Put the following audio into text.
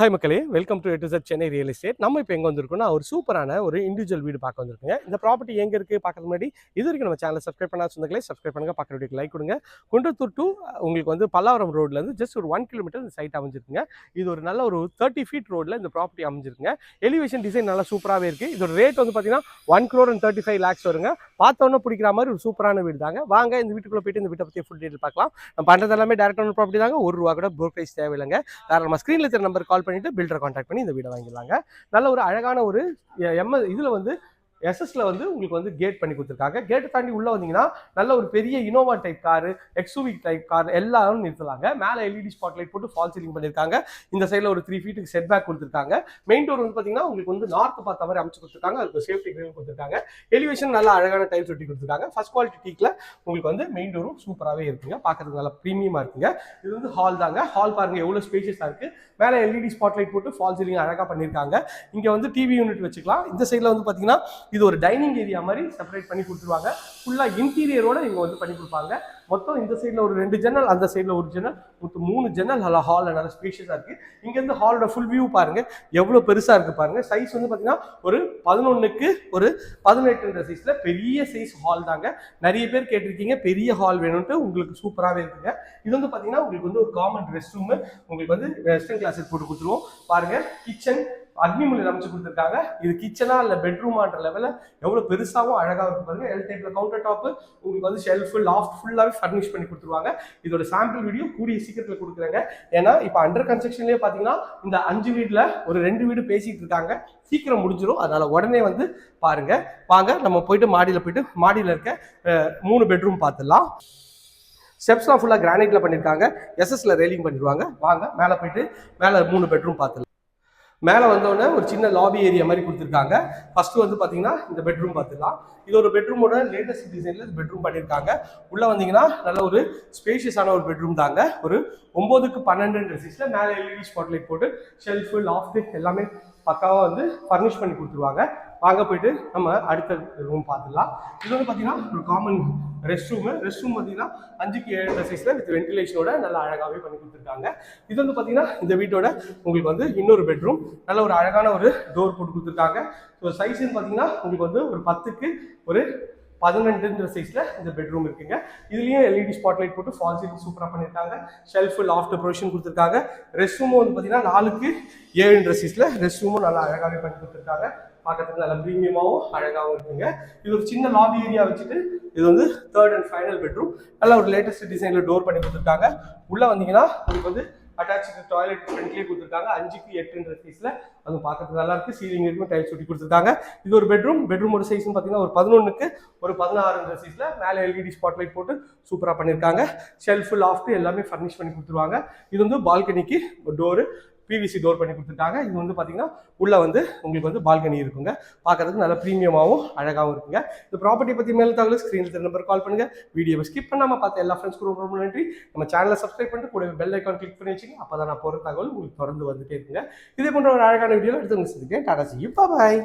Hi மக்களே welcome to எட்டு செட் சென்னை ரியல் எஸ்டேட் நம்ம இப்போ எங்கே வந்திருக்கோம்னா ஒரு சூப்பரான ஒரு இண்டிவிஜுவல் வீடு பார்க்க வந்திருக்குங்க. இந்த ப்ராப்பர்ட்டி எங்கே இருக்குது பார்க்கறது முன்னாடி இது வரைக்கும் நம்ம சேனலை சப்ஸ்கிரைப் பண்ணா சொந்தங்களே சப்ஸ்கிரைப் பண்ணுங்கள் பக்கத்து வீட்டுக்கு லைக் கொடுங்க. குன்றத்தூர் டு உங்களுக்கு வந்து பல்லாவரம் ரோட்லேருந்து ஜஸ்ட் ஒரு ஒன் கிலோமீட்டர் இந்த சைட் அமைஞ்சிருக்குங்க. இது ஒரு நல்ல ஒரு தேர்ட்டி ஃபீட் ரோட்டில் இந்த ப்ராப்பர்ட்டி அமைஞ்சிருக்குங்க. எலிவேஷன் டிசைன் நல்லா சூப்பராகவே இருக்குது இதோட ரேட் வந்து பார்த்தீங்கன்னா one crore and thirty five lakhs வருங்க. பார்த்தோன்னே பிடிக்கிற மாதிரி ஒரு சூப்பரான வீடு தாங்க. வாங்க இந்த வீட்டுக்குள்ளே போயிட்டு இந்த வீட்டை பற்றி ஃபுல் டீட்டெயில் பார்க்கலாம். நம்ம பண்ணுறது எல்லாமே டேரக்ட் ஒன் ப்ராப்பர்ட்டி தாங்க. ஒரு ரூபா கூட ப்ரோக்கரேஜ் தேவையில்லைங்க. தாராளமாக நம்ம ஸ்க்ரீனில் இருக்கிற நம்பர் கால் பண்ணிட்டு பில்டரை காண்டாக்ட் பண்ணி இந்த வீடை வாங்கிடலாங்க. நல்ல ஒரு அழகான ஒரு எம் இதில் வந்து எஸ்எஸ்ல வந்து உங்களுக்கு வந்து கேட் பண்ணி கொடுத்துருக்காங்க. கேட்டை தாண்டி உள்ள வந்தீங்கன்னா நல்ல ஒரு பெரிய Innova type car XUV type car எல்லாரும் நிறுத்தலாங்க. மேலே எல்இடி ஸ்பாட் லைட் போட்டு ஃபால் சீலிங் பண்ணியிருக்காங்க இந்த சைடில் ஒரு த்ரீ ஃபீட்டுக்கு செட் பேக் கொடுத்துருக்காங்க. மெயின் டோர் வந்து பார்த்தீங்கன்னா உங்களுக்கு வந்து நார்த் பார்த்த மாதிரி அமைச்சு கொடுத்துருக்காங்க. அதுக்கு சேஃப்டி கிரீன் கொடுத்துருக்காங்க. எலிவேஷன் நல்லா அழகான டைல்ஸ் ஒட்டி கொடுத்துருக்காங்க. ஃபர்ஸ்ட் குவாலிட்டி டீக்கில் உங்களுக்கு வந்து மெயின் டோரும் சூப்பராகவே இருக்குங்க. பார்க்கறதுக்கு நல்லா ப்ரீமியமாக இருக்குங்க. இது வந்து ஹால் தாங்க. ஹால் பாருங்க எவ்வளோ ஸ்பேஷியஸாக இருக்கு. மேலே எல்இடி ஸ்பாட் லைட் போட்டு ஃபால் சீலிங் அழகாக பண்ணியிருக்காங்க இங்கே வந்து டிவி யூனிட் வச்சுக்கலாம். இந்த சைடில் வந்து பார்த்தீங்கன்னா இது ஒரு டைனிங் ஏரியா மாதிரி செப்பரேட் பண்ணி கொடுத்துருவாங்க. ஃபுல்லாக இன்டீரியரோட இவங்க வந்து பண்ணி கொடுப்பாங்க. மொத்தம் இந்த சைடில் ஒரு ரெண்டு ஜன்னல் அந்த சைடில் ஒரு ஜன்னல் மொத்தம் மூணு ஜன்னல் நல்லா ஹாலில் நல்லா ஸ்பேஷியஸாக இருக்குது இங்கேருந்து ஹாலோட ஃபுல் வியூ பாருங்கள் எவ்வளோ பெருசாக இருக்குது பாருங்கள் சைஸ் வந்து பார்த்தீங்கன்னா ஒரு பதினொன்றுக்கு ஒரு பதினெட்டுன்ற சைஸில் பெரிய சைஸ் ஹால் தாங்க. நிறைய பேர் கேட்டிருக்கீங்க பெரிய ஹால் வேணும்ட்டு உங்களுக்கு சூப்பராகவே இருக்குங்க. இது வந்து பார்த்தீங்கன்னா உங்களுக்கு வந்து ஒரு காமன் ரெஸ்ட் ரூமு உங்களுக்கு வந்து வெஸ்டர்ன் கிளாஸஸ் போட்டு கொடுத்துருவோம். பாருங்கள் கிச்சன் அக்னிமூலை அமைச்சு கொடுத்துருக்காங்க. இது கிச்சனா இல்லை பெட்ரூமான்ற லெவலில் எவ்வளோ பெருசாகவும் அழகாக இருக்கும் பாருங்க. எல் டைப்ல கவுண்டர் டாப்பு உங்களுக்கு வந்து ஷெல்ஃபு லாஃப்ட் ஃபுல்லாகவே ஃபர்னிஷ் பண்ணி கொடுத்துருவாங்க. இதோட சாம்பிள் வீடியோ கூடிய சீக்கிரத்தில் கொடுக்குறாங்க. ஏன்னா இப்போ அண்டர் கன்ஸ்ட்ரக்ஷன்லேயே பார்த்தீங்கன்னா இந்த அஞ்சு வீட்டில் ஒரு ரெண்டு வீடு பேசிட்டு இருக்காங்க. சீக்கிரம் முடிஞ்சிடும் அதனால உடனே வந்து பாருங்க. வாங்க நம்ம போயிட்டு மாடியில் போயிட்டு மாடியில் இருக்க மூணு பெட்ரூம் பார்த்துடலாம் ஸ்டெப்ஸ்லாம் ஃபுல்லாக கிரானைட்டில் பண்ணியிருக்காங்க எஸ்எஸ்ல ரெயிலிங் பண்ணிடுவாங்க. வாங்க மேலே போயிட்டு மேலே மூணு பெட்ரூம் பார்த்துலாம் மேலே வந்தோடனே ஒரு சின்ன லாபி ஏரியா மாதிரி கொடுத்துருக்காங்க. ஃபர்ஸ்ட் வந்து பார்த்தீங்கன்னா இந்த பெட்ரூம் பார்த்துக்கலாம் இது ஒரு பெட்ரூமோட லேட்டஸ்ட் டிசைனில் பெட்ரூம் பண்ணியிருக்காங்க உள்ளே வந்தீங்கன்னா நல்ல ஒரு ஸ்பேஷியஸான ஒரு பெட்ரூம் தாங்க. ஒரு ஒம்போதுக்கு பன்னெண்டுன்ற சைஸில் மேலே எல்இடி ஸ்பாட்லைட் போட்டு ஷெல்ஃபு லாஃப்ட்டு எல்லாமே பக்காவாக வந்து ஃபர்னிஷ் பண்ணி கொடுத்துருவாங்க. வாங்க போயிட்டு நம்ம அடுத்த ரூம் பார்த்துடலாம். இது வந்து பார்த்தீங்கன்னா ஒரு common rest room rest room பார்த்தீங்கன்னா அஞ்சுக்கு ஏழு சைஸில் வித் வென்டிலேஷனோட நல்லா அழகாகவே பண்ணி கொடுத்துருக்காங்க. இது வந்து பார்த்தீங்கன்னா இந்த வீட்டோட உங்களுக்கு வந்து இன்னொரு பெட்ரூம் நல்ல ஒரு அழகான ஒரு டோர் போட்டு கொடுத்துருக்காங்க. ஸோ சைஸ்ன்னு பார்த்தீங்கன்னா உங்களுக்கு வந்து ஒரு பத்துக்கு ஒரு பதினெண்டுன்ற சைஸில் இந்த பெட்ரூம் இருக்குங்க. இதுலேயும் எல்இடி ஸ்பாட்லைட் போட்டு ஃபால் சீலிங் சூப்பராக பண்ணியிருக்காங்க. ஷெல்ஃபு லாஃப்ட் ப்ரொவிஷன் கொடுத்துருக்காங்க. ரெஸ்ட் ரூமும் வந்து பார்த்தீங்கன்னா நாலுக்கு ஏழுன்ற சைஸில் ரெஸ்ட் ரூமும் நல்லா அழகாகவே பண்ணி கொடுத்துருக்காங்க. பார்க்கறதுக்கு நல்லா ப்ரீமியமாகவும் அழகாகவும் இருக்குங்க. இது ஒரு சின்ன லாபி ஏரியா வச்சுட்டு இது வந்து தேர்ட் அண்ட் ஃபைனல் பெட்ரூம் நல்லா ஒரு லேட்டஸ்ட் டிசைனில் டோர் பண்ணி கொடுத்துருக்காங்க. உள்ளே வந்தீங்கன்னா உங்களுக்கு வந்து அட்டாச்சு டாய்லெட் ஃப்ரண்ட்லேயே கொடுத்துருக்காங்க. அஞ்சுக்கு எட்டுன்ற சைஸில் அது பார்க்கறதுக்கு நல்லா இருக்குது சீலிங் இருக்கும் டைல்ஸ் ஒட்டி கொடுத்துருக்காங்க. இது ஒரு பெட்ரூம் பெட்ரூமோட சைஸ்னு பார்த்தீங்கன்னா ஒரு பதினொன்றுக்கு ஒரு பதினாறுன்ற சைஸில் மேலே எல்இடி ஸ்பாட்லைட் போட்டு சூப்பராக பண்ணியிருக்காங்க ஷெல்ஃபு லாஃப்ட்டு எல்லாமே ஃபர்னிஷ் பண்ணி கொடுத்துருவாங்க. இது வந்து பால்கனிக்கு டோரு பிவிசி டோர் பண்ணி கொடுத்துருக்காங்க இது வந்து பார்த்தீங்கன்னா உள்ளே வந்து உங்களுக்கு வந்து பால்கனி இருக்குங்க. பார்க்கறதுக்கு நல்ல ப்ரீமியமாகவும் அழகாகவும் இருக்குங்க. இந்த ப்ராப்பர்ட்டி பற்றி மேலே தகவல் ஸ்க்ரீனில் தெரிய நம்பர் கால் பண்ணுங்க. வீடியோவை ஸ்கிப் பண்ணாமல் பார்த்த எல்லா ஃப்ரெண்ட்ஸ்க்கு ரொம்ப ரொம்ப நன்றி. நம்ம சேனலை சப்ஸ்கிரைப் பண்ணிட்டு கூட பெல் ஐக்கான் கிளிக் பண்ணி வச்சுங்க. அப்போ தான் நான் போகிற தகவல் உங்களுக்கு தொடர்ந்து வந்துட்டே இருக்குங்க. இதே போன்ற ஒரு அழகான வீடியோவில் எடுத்து உங்களுக்கு சந்திக்கிறேன். டாடா சி பாய்